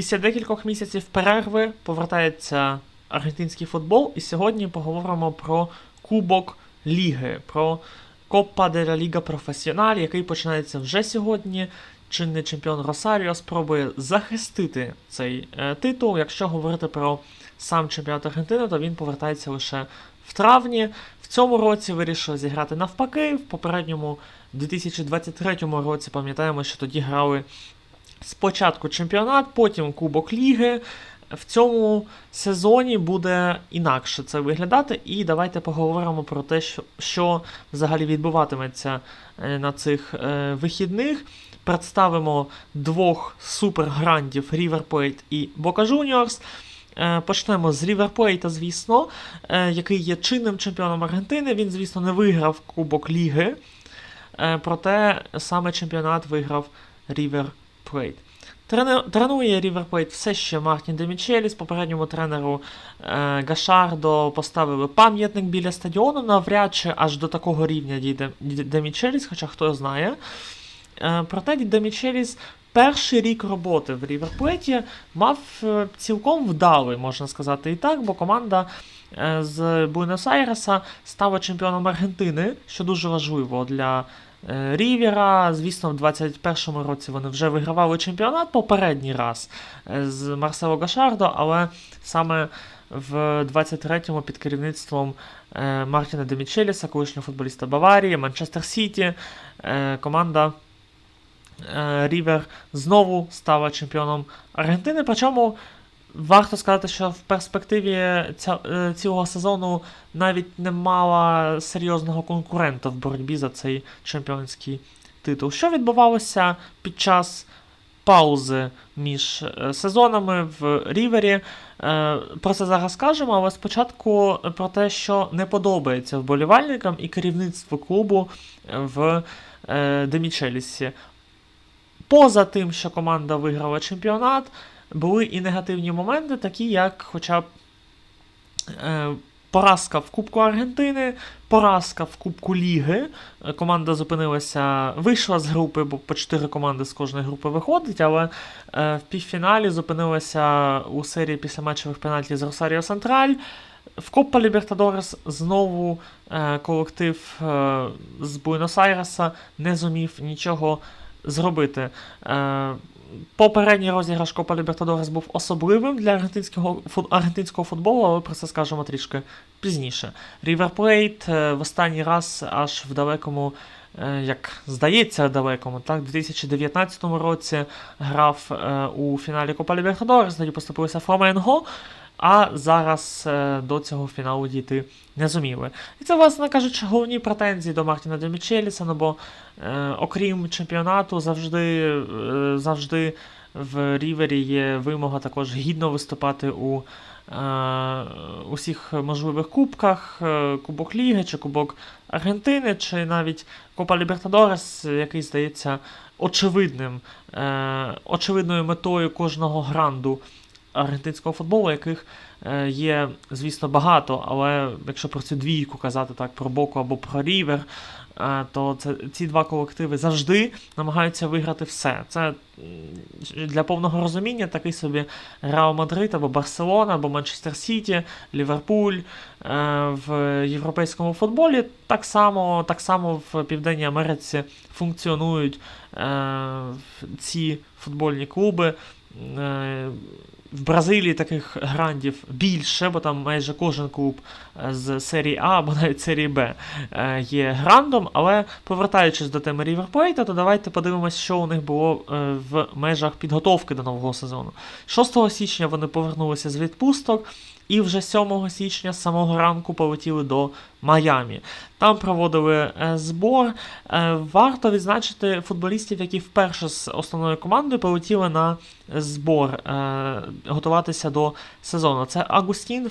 Після декількох місяців перерви повертається аргентинський футбол, і сьогодні поговоримо про Кубок Ліги, про Коппа де ла Ліга Професіональ, який починається вже сьогодні. Чинний чемпіон Росаріо спробує захистити цей е, титул. Якщо говорити про сам чемпіонат Аргентини, то він повертається лише в травні. В цьому році вирішили зіграти навпаки. В попередньому 2023 році пам'ятаємо, що тоді грали спочатку чемпіонат, потім Кубок Ліги. В цьому сезоні буде інакше це виглядати, і давайте поговоримо про те, що, що взагалі відбуватиметься е, на цих е, вихідних. Представимо двох суперграндів Plate і Boca Juniors. Е, Почнемо з Plate, звісно, е, який є чинним чемпіоном Аргентини. Він, звісно, не виграв Кубок Ліги, е, проте саме чемпіонат виграв River Трене- Тренує Plate все ще Мартін Демічеліс. Попередньому тренеру е, Гашардо поставили пам'ятник біля стадіону. Навряд чи аж до такого рівня дійде Демічеліс, хоча хто знає. Е, проте Демічеліс перший рік роботи в Plate мав е, цілком вдалий, можна сказати і так, бо команда е, з Буенос-Айреса стала чемпіоном Аргентини, що дуже важливо для Рівера. Звісно, в 21-му році вони вже вигравали чемпіонат попередній раз е, з Марсело Гашардо, але саме в 23-му під керівництвом е, Мартіна Демічеліса, колишнього футболіста Баварії, Манчестер Сіті, е, команда е, Рівер знову стала чемпіоном Аргентини. Причому варто сказати, що в перспективі ця, е, цього сезону навіть не мала серйозного конкурента в боротьбі за цей чемпіонський титул. Що відбувалося під час паузи між е, сезонами в Рівері? Е, Про це зараз скажемо, але спочатку про те, що не подобається вболівальникам і керівництву клубу в Демічелісі. Поза тим, що команда виграла чемпіонат, були і негативні моменти, такі як хоча б е, поразка в Кубку Аргентини, поразка в Кубку Ліги. Команда зупинилася, вийшла з групи, бо по 4 команди з кожної групи виходить, але е, в півфіналі зупинилася у серії післяматчевих пенальтів з Росаріо Сентраль. В Коппа Лібертадорес знову е, колектив е, з Буенос-Айреса не зумів нічого зробити. Е, попередній розіграш Копа Лібертадорес був особливим для аргентинського, аргентинського футболу, але про це скажемо трішки пізніше. Ріверплейт в останній раз аж в далекому, е, як здається, далекому, так, 2019 році грав е, у фіналі Копа Лібертадорес, тоді поступилися Фламенго. А зараз е, до цього фіналу дійти не зуміли. І це, власне кажучи, головні претензії до Мартіна Демічеліса, ну бо е, окрім чемпіонату, завжди, е, завжди в Рівері є вимога також гідно виступати у е, усіх можливих кубках, е, Кубок Ліги чи Кубок Аргентини, чи навіть Копа Лібертадорес, який здається очевидним, очевидною метою кожного гранду аргентинського футболу, яких е, є, звісно, багато, але якщо про цю двійку казати так, про Боку або про Рівер, е, то це, ці два колективи завжди намагаються виграти все. Це для повного розуміння такий собі Реал Мадрид або Барселона, або Манчестер Сіті, Ліверпуль е, в європейському футболі. Так само, так само в Південній Америці функціонують ці футбольні клуби. В Бразилії таких грандів більше, бо там майже кожен клуб е, з серії А або навіть серії Б е, є грандом. Але повертаючись до теми Ріверплейта, то давайте подивимось, що у них було е, в межах підготовки до нового сезону. 6 січня вони повернулися з відпусток. І вже 7 січня з самого ранку полетіли до Майамі. Там проводили е, збор. Е, варто відзначити футболістів, які вперше з основною командою полетіли на збор е, готуватися до сезону. Це Агустін.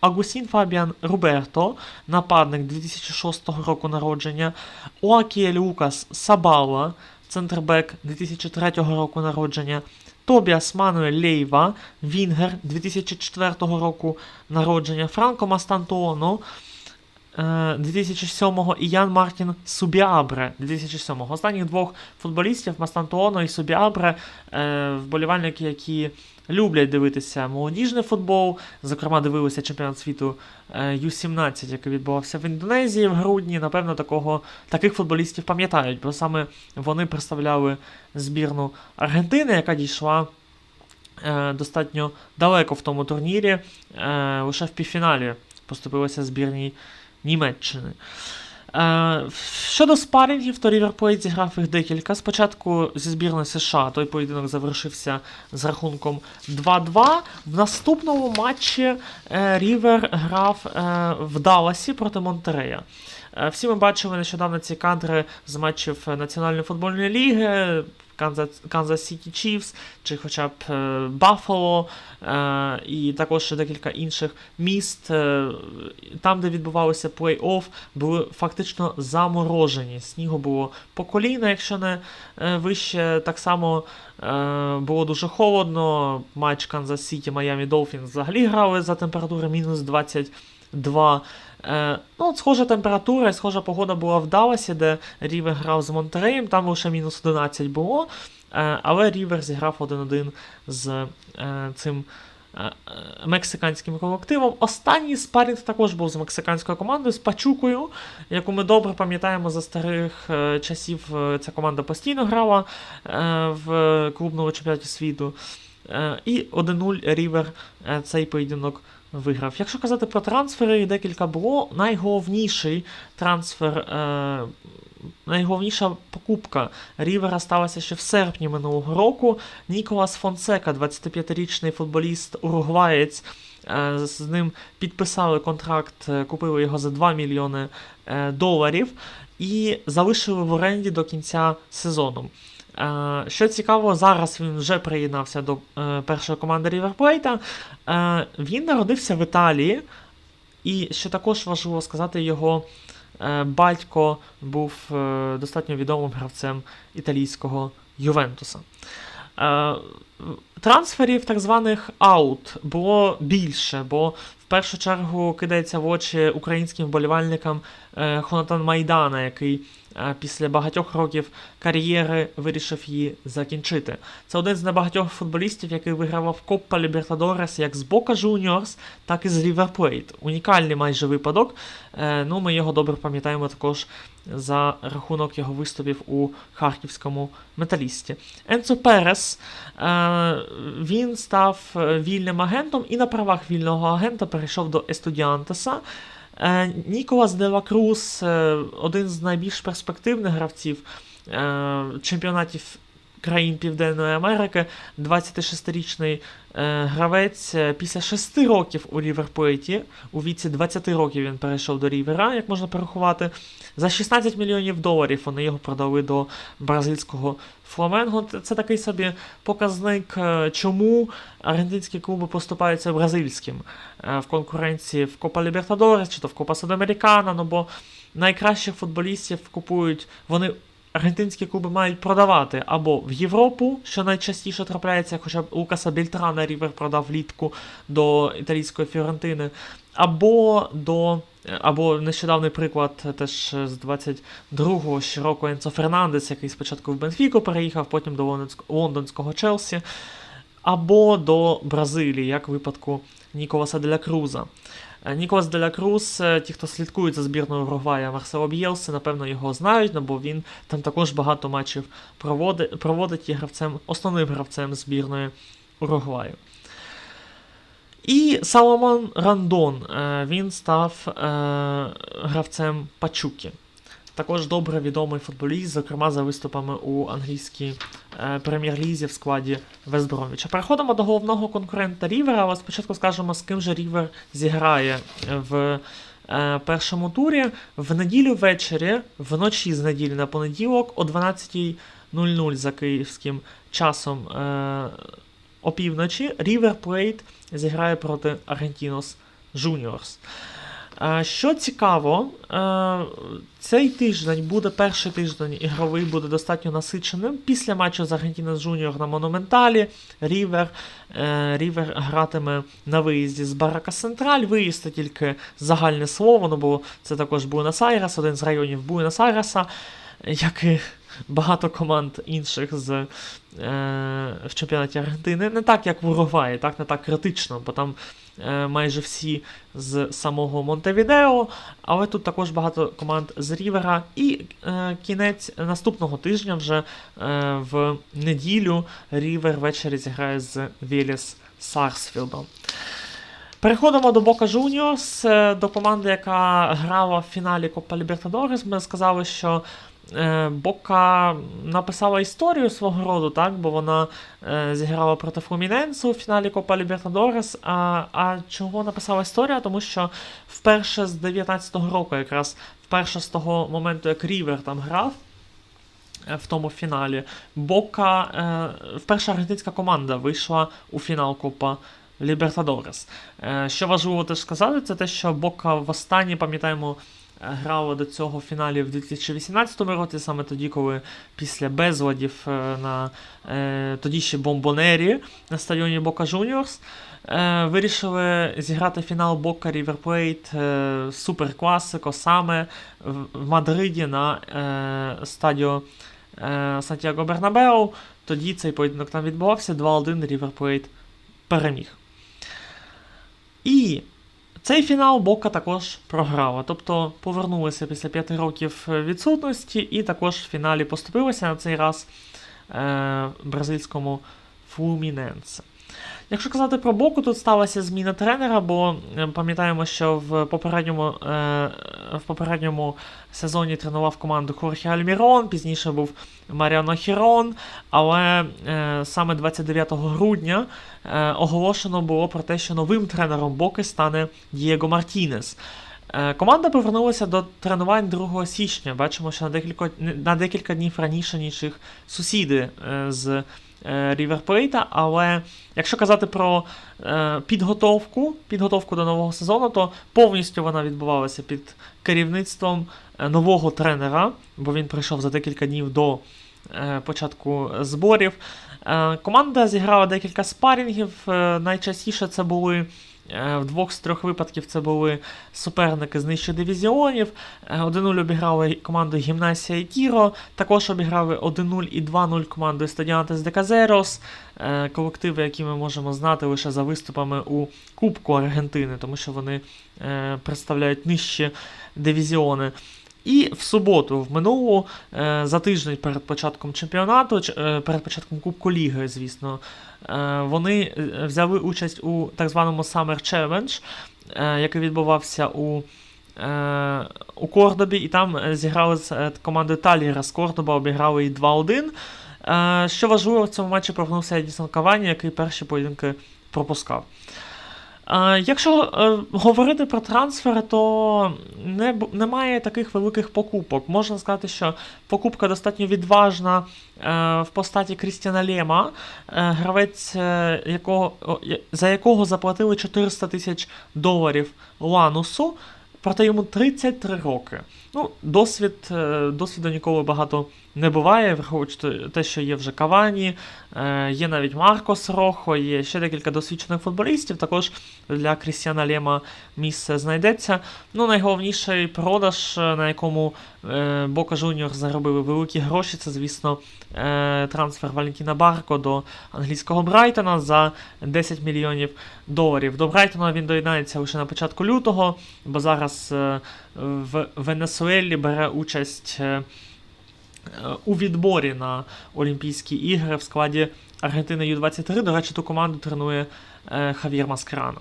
Агустін Фабіан Руберто, нападник 2006 року народження, Оакіель Лукас Сабала, центрбек 2003 року народження, Тобіас Мануель Лейва, Вінгер 2004 року народження, Франко Мастантуоно, е, 2007 і Ян Мартін Субіабре 2007. Останніх двох футболістів Мастантуоно і Субіабре е, вболівальники, які люблять дивитися молодіжний футбол. Зокрема, дивилися чемпіонат світу е, Ю-17, який відбувався в Індонезії в грудні. Напевно, такого, таких футболістів пам'ятають, бо саме вони представляли збірну Аргентини, яка дійшла е, достатньо далеко в тому турнірі. Лише в півфіналі поступилася збірній Німеччини. Е, щодо спарингів, то Рівер Плейт зіграв їх декілька. Спочатку зі збірної США той поєдинок завершився з рахунком 2-2. В наступному матчі е, Рівер грав е, в Далласі проти Монтерея. Всі ми бачили нещодавно ці кадри з матчів Національної футбольної ліги. Канзас Сіті Чіфс, чи хоча б е, Баффало, е, і також ще декілька інших міст. Е, там, де відбувалося плей-офф, були фактично заморожені. Снігу було по коліна, якщо не е, вище. Так само е, було дуже холодно. Матч Канзас Сіті Майами Долфін взагалі грали за температури мінус 22. Е, ну, схожа температура і схожа погода була в Далласі, де Рівер грав з Монтереєм, там лише мінус 11 було. Е, але Рівер зіграв 1-1 з е, цим мексиканським колективом. Останній спарінг також був з мексиканською командою, з Пачукою, яку ми добре пам'ятаємо за старих часів. Ця команда постійно грала в клубному чемпіонаті світу. І 1-0 Рівер цей поєдинок виграв. Якщо казати про трансфери, їх декілька було. Найголовніший трансфер, е, найголовніша покупка Рівера сталася ще в серпні минулого року. Ніколас Фонсека, 25-річний футболіст уругваєць. е, З ним підписали контракт, е, купили його за 2 мільйони е, доларів і залишили в оренді до кінця сезону. Е, Що цікаво, зараз він вже приєднався до е, першої команди Ріверплейта. Е, Він народився в Італії, і що також важливо сказати, його батько був достатньо відомим гравцем італійського Ювентуса. Трансферів так званих аут було більше, бо в першу чергу кидається в очі українським вболівальникам Хонатан Майдана, який після багатьох років кар'єри вирішив її закінчити. Це один з небагатьох футболістів, який вигравав Коппа Лібертадорес як з Бока Juniors, так і з Plate. Унікальний майже випадок. Е, ну, ми його добре пам'ятаємо також за рахунок його виступів у харківському металісті. Енцо Перес е, він став е, вільним агентом і на правах вільного агента перейшов до Естудіантеса. Е, Ніколас Делакрус е, один з найбільш перспективних гравців е, чемпіонатів країн Південної Америки, 26-річний е, гравець е, після 6 років у Ріверплейті, у віці 20 років він перейшов до Рівера, як можна порахувати. За 16 мільйонів доларів вони його продали до бразильського Фламенго. Це- такий собі показник, е, чому аргентинські клуби поступаються бразильським е, в конкуренції в Копа Лібертадорес чи то в Копа Судамерикана, ну бо найкращих футболістів купують вони. Аргентинські клуби мають продавати або в Європу, що найчастіше трапляється, хоча б Лукаса Більтрана Рівер продав влітку до італійської Фіорентини, або до або нещодавний приклад теж з 22-го ще року Енцо Фернандес, який спочатку в Бенфіку переїхав, потім до лондонського Челсі, або до Бразилії, як в випадку Ніколаса Деля Круза. Е, Ніколас Деля Круз, е, ті, хто слідкують за збірною Уругвая Марсело Б'єлси, напевно, його знають, ну, бо він там також багато матчів проводить, проводить і гравцем, основним гравцем збірної Уругваю. І Саломон Рандон, е, він став гравцем Пачуки. Також добре відомий футболіст, зокрема за виступами у англійській е, прем'єр-лізі в складі Вестбромвіча. Переходимо до головного конкурента Рівера, але спочатку скажемо, з ким же Рівер зіграє в е, першому турі. В неділю ввечері, вночі з неділі на понеділок, о 12.00 за київським часом е, опівночі, Рівер Плейт зіграє проти Аргентінос Juniors. Що цікаво, цей тиждень буде перший тиждень ігровий, буде достатньо насиченим. Після матчу з Аргентина Джуніор на Монументалі Рівер. е, Рівер гратиме на виїзді з Барака Централь. Виїзд тільки загальне слово, ну бо це також Буенос-Айрес, один з районів Буенос-Айреса, як і багато команд інших з, е, в чемпіонаті Аргентини. Не так, як в Уругваї, так, не так критично, бо там майже всі з самого Монтевідео, але тут також багато команд з Рівера. І е, кінець наступного тижня, вже е, в неділю, Рівер ввечері зіграє з Віліс Сарсфілдом. Переходимо до Бока Juniors, е, до команди, яка грала в фіналі Копа Лібертадорес. Ми сказали, що е, Бока написала історію свого роду, так, бо вона е, зіграла проти Флуміненсу у фіналі Копа Лібертадорес. А, а чого написала історія? Тому що вперше з 19-го року, якраз вперше з того моменту, як Рівер там грав. е, В тому фіналі Бока, е, вперша аргентинська команда вийшла у фінал Копа Лібертадорес. Е, Що важливо теж сказати, це те, що Бока востаннє, пам'ятаємо, грала до цього фіналі в 2018 році, саме тоді, коли після безладів е, на е, тоді ще Бомбонері на стадіоні Бока Juniors е, вирішили зіграти фінал Бока Рівер Плейт е, Супер Класико саме в, Мадриді на стадіо Сантьяго Бернабеу. Тоді цей поєдинок там відбувався. 2-1 Рівер Плейт переміг. І цей фінал Бока також програла. Тобто повернулися після 5 років відсутності, і також в фіналі поступилися на цей раз е, бразильському Флуміненсе. Якщо казати про Боку, тут сталася зміна тренера, бо е, пам'ятаємо, що в попередньому, е, в попередньому сезоні тренував команду Хорхе Альмірон, пізніше був Маріано Хірон, але е, саме 29 грудня оголошено було про те, що новим тренером Боки стане Дієго Мартінес. Команда повернулася до тренувань 2 січня. Бачимо, що на декілька, на декілька днів раніше, ніж їх сусіди з Ріверплейта. Але якщо казати про е, підготовку, підготовку до нового сезону, то повністю вона відбувалася під керівництвом е, нового тренера, бо він прийшов за декілька днів до е, початку зборів. Команда зіграла декілька спарінгів. Найчастіше це були в двох з трьох випадків це були суперники з нижчих дивізіонів. Е, 1-0 обіграли команду Гімнасія і Кіро. Також обіграли 1-0 і 2-0 команду Стадіантес де Казерос. Е, Колективи, які ми можемо знати лише за виступами у Кубку Аргентини, тому що вони е, представляють нижчі дивізіони. І в суботу, в минулу, е, за тиждень перед початком чемпіонату, е, перед початком Кубку Ліги, звісно, е, вони взяли участь у так званому Summer Challenge, який відбувався у, у Кордобі, і там зіграли з командою Таліра з Кордоба, обіграли її 2-1. Е, Що важливо, в цьому матчі повернувся Едісон Кавані, який перші поєдинки пропускав. Якщо е, говорити про трансфери, то не, немає таких великих покупок. Можна сказати, що покупка достатньо відважна е, в постаті Крістіана Лема, е, гравець, якого, за якого заплатили 400 тисяч доларів Ланусу, проте йому 33 роки. Ну, досвід, е, досвіду ніколи багато не буває, враховуючи те- що є вже Кавані, е, є навіть Маркос Рохо, є ще декілька досвідчених футболістів. Також для Крістіана Лема місце знайдеться. Ну, найголовніший продаж, е, на якому Бока Жуніор заробили великі гроші, це, звісно, трансфер Валентіна Барко до англійського Брайтона за 10 мільйонів доларів. До Брайтона він доєднається лише на початку лютого, бо зараз в Венесуелі бере участь. е, е, У відборі на Олімпійські ігри в складі Аргентини Ю-23. До речі, ту команду тренує е, Хав'єр Маскрано.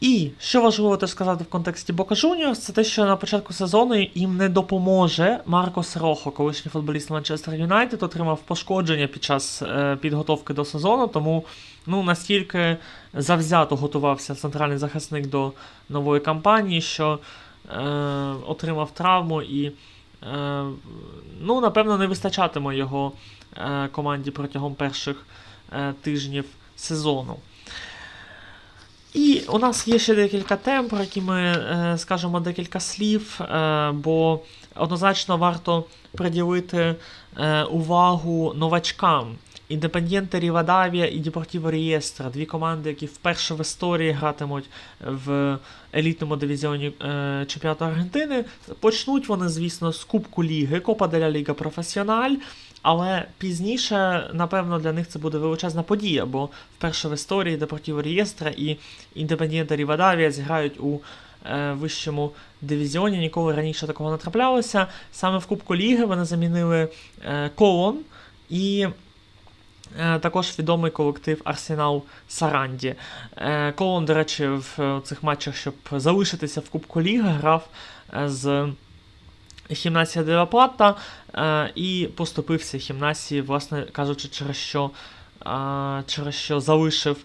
І що важливо теж сказати в контексті Бока Juniors, це те, що на початку сезону їм не допоможе Маркос Рохо, колишній футболіст Манчестер Юнайтед, отримав пошкодження під час е, підготовки до сезону, тому ну, настільки завзято готувався центральний захисник до нової кампанії, що е, отримав травму і, е, ну, напевно, не вистачатиме його е, команді протягом перших е, тижнів сезону. І у нас є ще декілька тем, про які ми е, скажемо декілька слів, е, бо однозначно варто приділити е, увагу новачкам. Індепендієнте Рівадавія і Депортіво Рієстра, дві команди, які вперше в історії гратимуть в елітному дивізіоні е, чемпіонату Аргентини. Почнуть вони, звісно, з Кубку Ліги, Копа деля Ліга Професіональ. Але пізніше, напевно, для них це буде величезна подія, бо вперше в історії Депортіво Рієстра і Індепендієнте Рівадавія зіграють у е, вищому дивізіоні. Ніколи раніше такого не траплялося. Саме в Кубку Ліги вони замінили е, Колон і. е, Також відомий колектив Арсенал Саранді. Е, Колон, до речі, в е, цих матчах, щоб залишитися в Кубку Ліги, грав з Хімнасія Дева Плата е, і поступився Хімнасії, власне кажучи, через що, е, через що залишив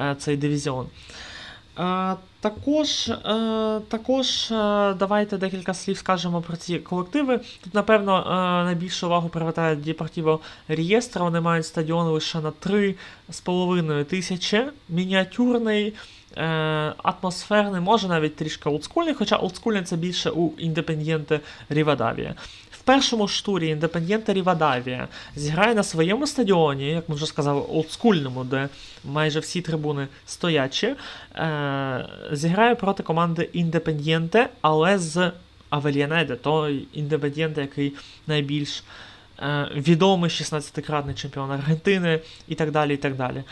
е, цей дивізіон. Е, також, е, також е, давайте декілька слів скажемо про ці колективи. Тут, напевно, найбільшу увагу привертає Депортіво Рієстра. Вони мають стадіон лише на 3,5 тисячі, мініатюрний, атмосферний, може навіть трішки олдскульний, хоча олдскульний це більше у Індепендієнте Рівадавія. Першому ж турі Індепендієнте Рівадавія зіграє на своєму стадіоні, як ми вже сказали, олдскульному, де майже всі трибуни стоячі. Е, зіграє проти команди Індепендієнте, але з Авельянеде, той Індепендієнте, який найбільш е, відомий 16-кратний чемпіон Аргентини і так далі. і так далі.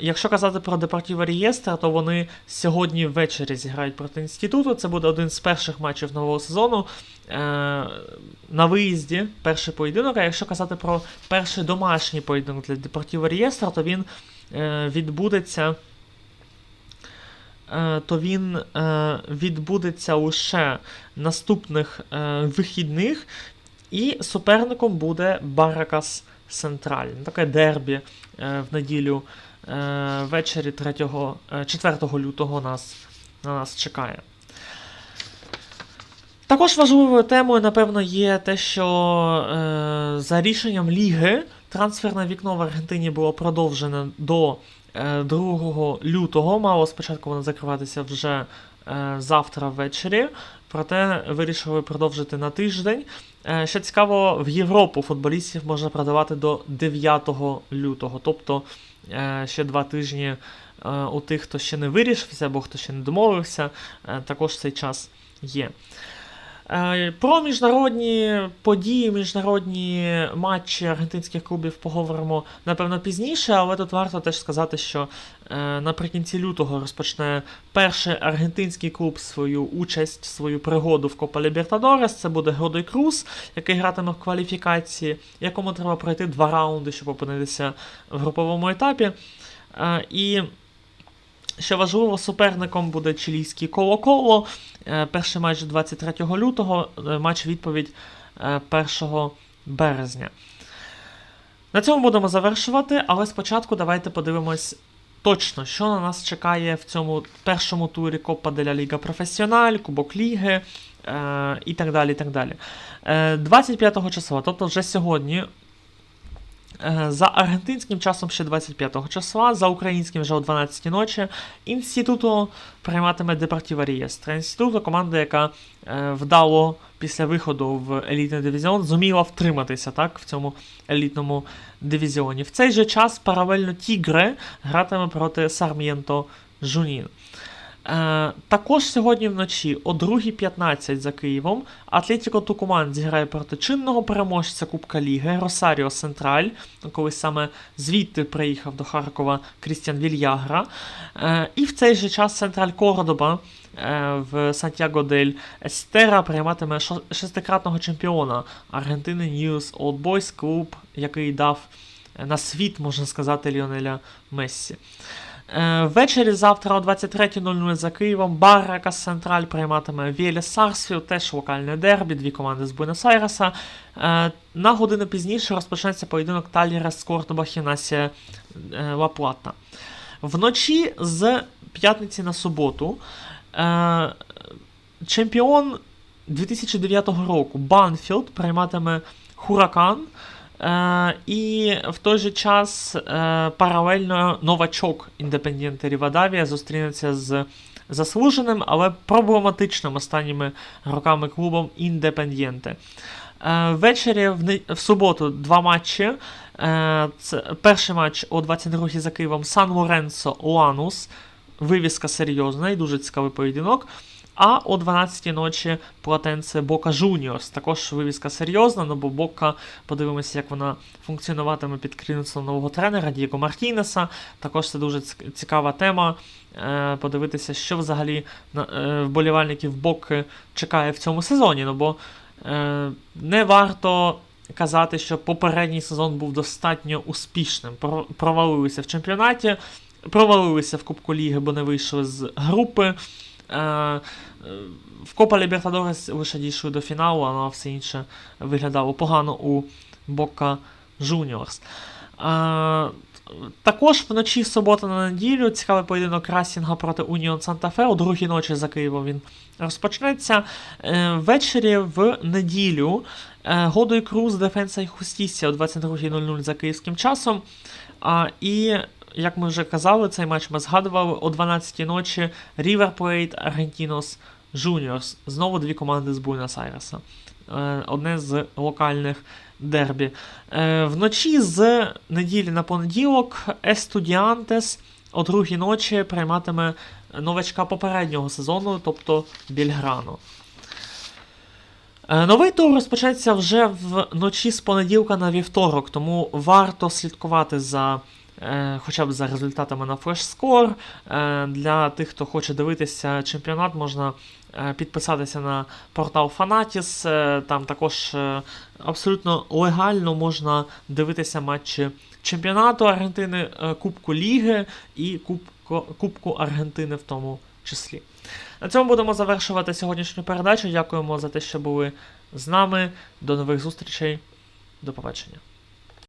Якщо казати про Депортіво Рієстра, то вони сьогодні ввечері зіграють проти інституту. Це буде один з перших матчів нового сезону. Е, на виїзді перший поєдинок. А якщо казати про перший домашній поєдинок для Депортіво Рієстра, то він е, відбудеться. е, То він відбудеться лише наступних вихідних, і суперником буде Баракас Централь. Таке дербі в неділю е, ввечері 3, е, 4 лютого нас, на нас чекає. Також важливою темою, напевно, є те, що е, за рішенням Ліги трансферне вікно в Аргентині було продовжене до е, 2 лютого. Мало спочатку воно закриватися вже е, завтра ввечері, проте вирішили продовжити на тиждень. Е, Ще цікаво, в Європу футболістів можна продавати до 9 лютого, тобто е, ще два тижні е, у тих, хто ще не вирішився або хто ще не домовився, е, також цей час є. Е, Про міжнародні події, міжнародні матчі аргентинських клубів поговоримо напевно пізніше, але тут варто теж сказати, що е, наприкінці лютого розпочне перший аргентинський клуб свою участь, свою пригоду в Копа Лібертадорес. Це буде Годой Круз, який гратиме в кваліфікації, якому треба пройти два раунди, щоб опинитися в груповому етапі. Е, І що важливо, суперником буде чилійський Коло-Коло. Е, Перший матч 23 лютого, е, матч відповідь е, 1 березня. На цьому будемо завершувати, але спочатку давайте подивимось точно, що на нас чекає в цьому першому турі Копа деля Ліга Професіональ, Кубок Ліги е, і так далі. і так далі. Е, 25 числа, тобто вже сьогодні, Е, За аргентинським часом ще 25 числа, за українським вже о 12 ночі. Інституту прийматиме Депортіва Рієстра. Інституту команда, яка е, вдало після виходу в елітний дивізіон зуміла втриматися так, в цьому елітному дивізіоні. В цей же час паралельно Тігре гратиме проти Сармієнто Жунін. Е, також сьогодні вночі о 2.15 за Києвом Атлетіко Тукуман зіграє проти чинного переможця Кубка Ліги Росаріо Сентраль, колись саме звідти приїхав до Харкова Крістіан Вільягра. Е, і в цей же час Централь Кордоба е, в Сантьяго дель Естера прийматиме шестикратного чемпіона Аргентини Old Boys клуб, який дав на світ, можна сказати, Ліонеля Мессі. Е, Ввечері завтра о 23.00 за Києвом Барракас Централь прийматиме Вєлі Сарсфілд, теж локальне дербі, дві команди з Буенос-Айреса. Е, На годину пізніше розпочнеться поєдинок Таліра з Хінасія е, Вночі з п'ятниці на суботу чемпіон 2009 року Банфілд прийматиме Хуракан. Е, і в той же час е, паралельно новачок Індепендієнте Рівадавія зустрінеться з заслуженим, але проблематичним останніми роками клубом Індепендієнте. Ввечері в, в суботу два матчі. Е, Це перший матч о 22-й за Києвом Сан Лоренцо Ланус. Вивіска серйозна і дуже цікавий поєдинок. А о 12-й ночі Платенце Бока Жуніорс. Також вивіска серйозна, ну бо Бока, подивимося, як вона функціонуватиме під керівництвом нового тренера Дієго Мартінеса. Також це дуже цікава тема. Е, подивитися, що взагалі е, вболівальників Боки чекає в цьому сезоні. Ну бо е, не варто казати, що попередній сезон був достатньо успішним. Провалилися в чемпіонаті, провалилися в Кубку Ліги, бо не вийшли з групи. Е, В Копа Лібертадорес лише дійшли до фіналу, а все інше виглядало погано у Бока Juniors. Е, Також вночі з суботи на неділю цікавий поєдинок Расінга проти Уніон Санта-Фе. О другій ночі за Києвом він розпочнеться. Е, Ввечері в неділю Годой Круз Дефенса і Хустісія о 22.00 за київським часом. І, як ми вже казали, цей матч ми згадували о 12-й ночі River Plate Argentinos Juniors. Знову дві команди з Буенос-Айреса. Е, Одне з локальних дербі. Е, Вночі з неділі на понеділок Естудіантес о другій ночі прийматиме новачка попереднього сезону, тобто Більграно. Е, Новий тур розпочнеться вже вночі з понеділка на вівторок, тому варто слідкувати за хоча б за результатами на флешскор. Е, для тих, хто хоче дивитися чемпіонат, можна е, підписатися на портал Фанатіс. Е, там також е, абсолютно легально можна дивитися матчі чемпіонату Аргентини, е, Кубку Ліги і Кубку, Кубку Аргентини в тому числі. На цьому будемо завершувати сьогоднішню передачу. Дякуємо за те, що були з нами. До нових зустрічей. До побачення.